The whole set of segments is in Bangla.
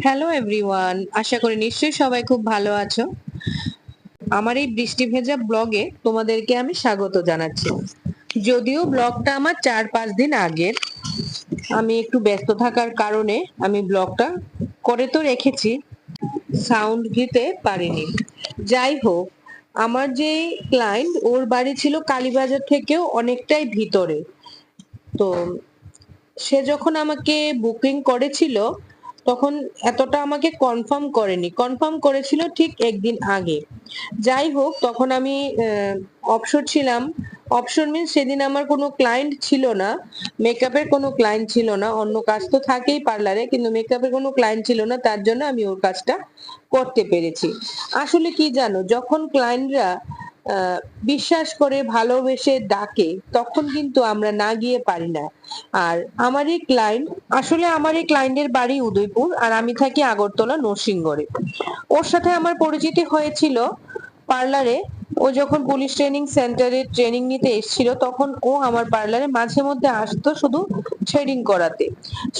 হ্যালো এভরিওয়ান আশা করি নিশ্চয়ই সবাই খুব ভালো আছো। আমার এই বৃষ্টি ভেজা ব্লগে তোমাদেরকে আমি স্বাগত জানাচ্ছি। যদিও ব্লগটা আমার চার পাঁচ দিন আগের, আমি একটু ব্যস্ত থাকার কারণে আমি ব্লগটা করে তো রেখেছি সাউন্ড দিতে পারিনি। যাই হোক, আমার যে ক্লায়েন্ট ওর বাড়ি ছিল কালীবাজার থেকেও অনেকটাই ভিতরে। তো সে যখন আমাকে বুকিং করেছিল তখন এতটা আমাকে কনফার্ম করেনি। কনফার্ম করেছিল ঠিক একদিন আগে। যাই হোক, তখন আমি অপশন ছিলাম। অপশন মিন সেদিন আমার কোনো ক্লায়েন্ট ছিল না। মেকআপের কোনো ক্লায়েন্ট ছিল না। অন্য কাজ তো থাকেই পার্লারে কিন্তু মেকআপের কোনো ক্লায়েন্ট ছিল না। তার জন্য আমি ওর কাজটা করতে পেরেছি। আসলে কি জানো, যখন ক্লায়েন্টরা বিশ্বাস করে ভালোবেসে ডাকে, তখন কিন্তু আমরা না গিয়ে পারি না। আর আমার এই ক্লায়েন্ট আসলে আমার এই ক্লায়েন্টের বাড়ি উদয়পুর, আর আমি থাকি আগরতলা নরসিংগড়ে ওর সাথে আমার পরিচিতি হয়েছিল পার্লারে ও যখন পুলিশ ট্রেনিং সেন্টারে ট্রেনিং নিতে এসেছিল, তখন ও আমার পার্লারে মাঝে মধ্যে আসতো শুধু থ্রেডিং করাতে।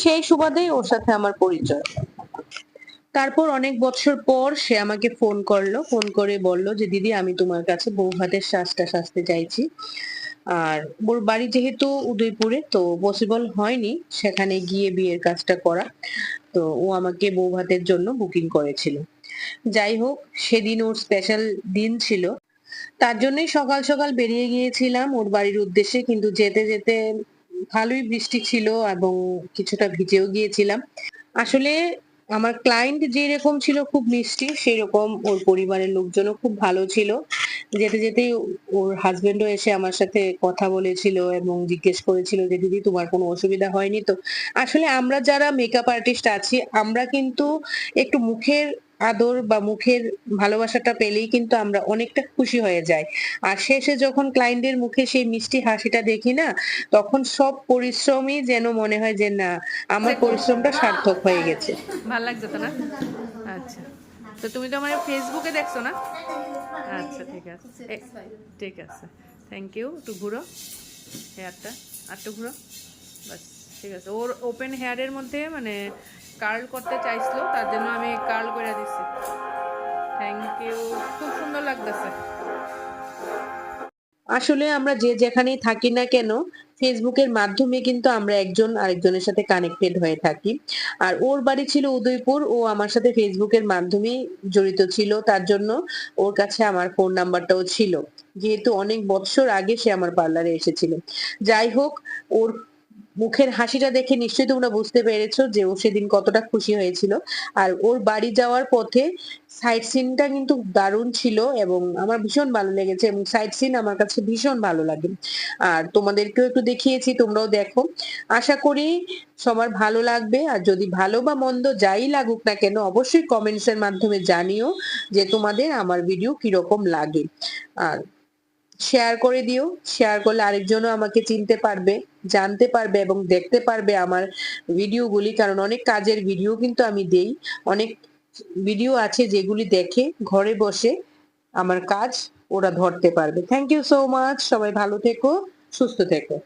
সেই সুবাদেই ওর সাথে আমার পরিচয়। তারপর অনেক বছর পর সে আমাকে ফোন করল ফোন করে বলল যে, দিদি, আমি তোমার কাছে বউ ভাতের শ্বাসটা সাজতে চাইছি। আর ওর বাড়ি যেহেতু উদয়পুরে, তো পসিবল হয়নি সেখানে গিয়ে বিয়ের কাজটা করা। তো ও আমাকে বউ ভাতের জন্য বুকিং করেছিল। যাই হোক, সেদিন ওর স্পেশাল দিন ছিল। তার জন্যই সকাল সকাল বেরিয়ে গিয়েছিলাম ওর বাড়ির উদ্দেশ্যে, কিন্তু যেতে যেতে ভালোই বৃষ্টি ছিল এবং কিছুটা ভিজেও গিয়েছিলাম। আসলে আমার ক্লায়েন্ট যেরকম ছিল খুব মিষ্টি, সেরকম ওর পরিবারের লোকজনও খুব ভালো ছিল। যেতে যেতেই ওর হাজবেন্ডও এসে আমার সাথে কথা বলেছিল এবং জিজ্ঞেস করেছিল যে, দিদি, তোমার কোনো অসুবিধা হয়নি তো? আসলে আমরা যারা মেকআপ আর্টিস্ট আছি, আমরা কিন্তু একটু মুখের আদর বা মুখের ভালোবাসাটা পেলেই কিন্তু আমরা অনেকটা খুশি হয়ে যাই। আর শেষে যখন ক্লায়েন্টের মুখে সেই মিষ্টি হাসিটা দেখি না, তখন সব পরিশ্রমই যেন মনে হয় যে না, আমার পরিশ্রমটা সার্থক হয়ে গেছে। ভালো লাগছে তো না? আচ্ছা। তো তুমি তো আমার ফেসবুকে দেখছ না? আচ্ছা ঠিক আছে। ঠিক আছে। থ্যাংক ইউ একটু ঘুরো হেয়ারটা আর একটু ঘুরো। বাস, ঠিক আছে। ওর ওপেন হেয়ারের মধ্যে মানে কার্ল করতে চাইছিল, তার জন্য আমি কার্ল করে দিচ্ছি থ্যাংক ইউ খুব সুন্দর লাগতেছে। আসলে আমরা যে যেখানেই থাকি না কেন, ফেসবুকের মাধ্যমে কিন্তু আমরা একজন আরেকজনের সাথে কানেক্টেড হয়ে থাকি। আর ওর বাড়ি ছিল উদয়পুর, ও আমার সাথে ফেসবুকের মাধ্যমেই জড়িত ছিল, তার জন্য ওর কাছে আমার ফোন নাম্বারটাও ছিল। যেহেতু অনেক বছর আগে সে আমার পার্লারে এসেছিল। যাই হোক, ওর মুখের হাসিটা দেখে নিশ্চয়ই তোমরা বুঝতে পেরেছ যে ও সেদিন কতটা খুশি হয়েছিল। আর ওর বাড়ি যাওয়ার পথে সাইট সিনটা কিন্তু দারুণ ছিল এবং আমার ভীষণ ভালো লেগেছে এবং সাইট সিন আমার কাছে ভীষণ ভালো লাগে। আর তোমাদেরকেও একটু দেখিয়েছি, তোমরাও দেখো। আশা করি সবার ভালো লাগবে আর যদি ভালো বা মন্দ যাই লাগুক না কেন, অবশ্যই কমেন্টস এর মাধ্যমে জানিও যে তোমাদের আমার ভিডিও কীরকম লাগে। আর শেয়ার করে দিও শেয়ার করলে আরেকজনও আমাকে চিনতে পারবে। জানতে পারবে এবং দেখতে পারবে আমার ভিডিওগুলি, কারণ অনেক কাজের ভিডিও কিন্তু আমি দেই। অনেক ভিডিও আছে যেগুলি দেখে, ঘরে বসে আমার কাজ ওরা ধরতে পারবে। থ্যাংক ইউ সো মাচ সবাই ভালো থেকো, সুস্থ থেকো।